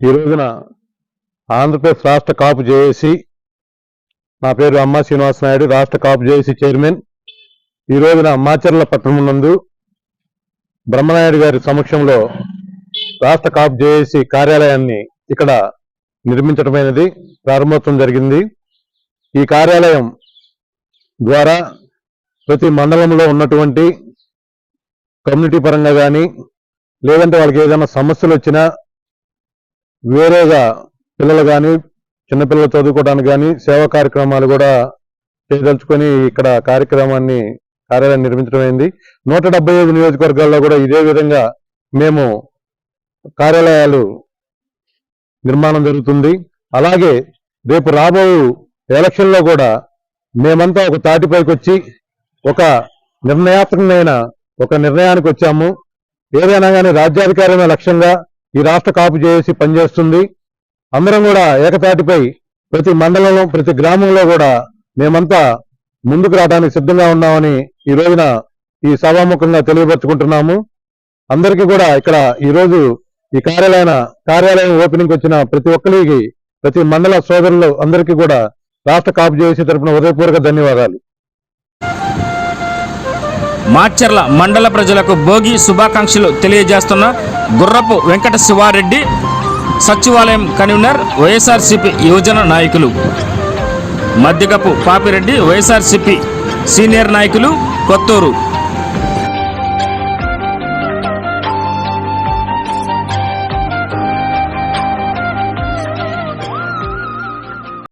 ఈ రోజున ఆంధ్రప్రదేశ్ రాష్ట్ర కాపు జేఏసీ నా పేరు అమ్మా శ్రీనివాస నాయుడు రాష్ట్ర కాపు జేఏసీ చైర్మన్. ఈ రోజున మాచర్ల పట్టణం నందు బ్రహ్మనాయుడు గారి సమక్షంలో రాష్ట్ర కాపు జేఏసీ కార్యాలయాన్ని ఇక్కడ నిర్మించడమైనది ప్రారంభోత్సవం జరిగింది. ఈ కార్యాలయం ద్వారా ప్రతి మండలంలో ఉన్నటువంటి కమ్యూనిటీ పరంగా కానీ లేదంటే వాళ్ళకి ఏదైనా సమస్యలు వచ్చినా వేరేగా పిల్లలు కానీ చిన్నపిల్లలు చదువుకోవడానికి కానీ సేవా కార్యక్రమాలు కూడా చేయదలుచుకొని ఇక్కడ కార్యక్రమాన్ని కార్యాలయం నిర్మించడం అయింది. నూట డెబ్బై ఐదు నియోజకవర్గాల్లో కూడా ఇదే విధంగా మేము కార్యాలయాలు నిర్మాణం జరుగుతుంది. అలాగే రేపు రాబో ఎలక్షన్లో కూడా మేమంతా ఒక తాటిపైకి వచ్చి ఒక నిర్ణయాత్మకమైన ఒక నిర్ణయానికి వచ్చాము. ఏదైనా కానీ రాజ్యాధికారమే లక్ష్యంగా ఈ రాష్ట్ర కాపు చేసి పనిచేస్తుంది. అందరం కూడా ఏకతాటిపై ప్రతి మండలంలో ప్రతి గ్రామంలో కూడా మేమంతా ముందుకు రావడానికి సిద్ధంగా ఉన్నామని ఈ రోజున ఈ సభాముఖంగా తెలియపరచుకుంటున్నాము. అందరికీ కూడా ఇక్కడ ఈ రోజు ఈ కార్యాలయ కార్యాలయం ఓపెనింగ్ వచ్చిన ప్రతి ఒక్కరికి ప్రతి మండల సోదరులు అందరికీ కూడా రాష్ట్ర కాపు చేసి తరపున హృదయపూర్వక ధన్యవాదాలు. మాచర్ల మండల ప్రజలకు భోగి శుభాకాంక్షలు తెలియజేస్తున్న గుర్రపు వెంకట శివారెడ్డి సచివాలయం కన్వీనర్ వైఎస్ఆర్సిపి యువజన నాయకులు. మద్దిగపు పాపిరెడ్డి వైఎస్ఆర్సిపి సీనియర్ నాయకులు కొత్తూరు.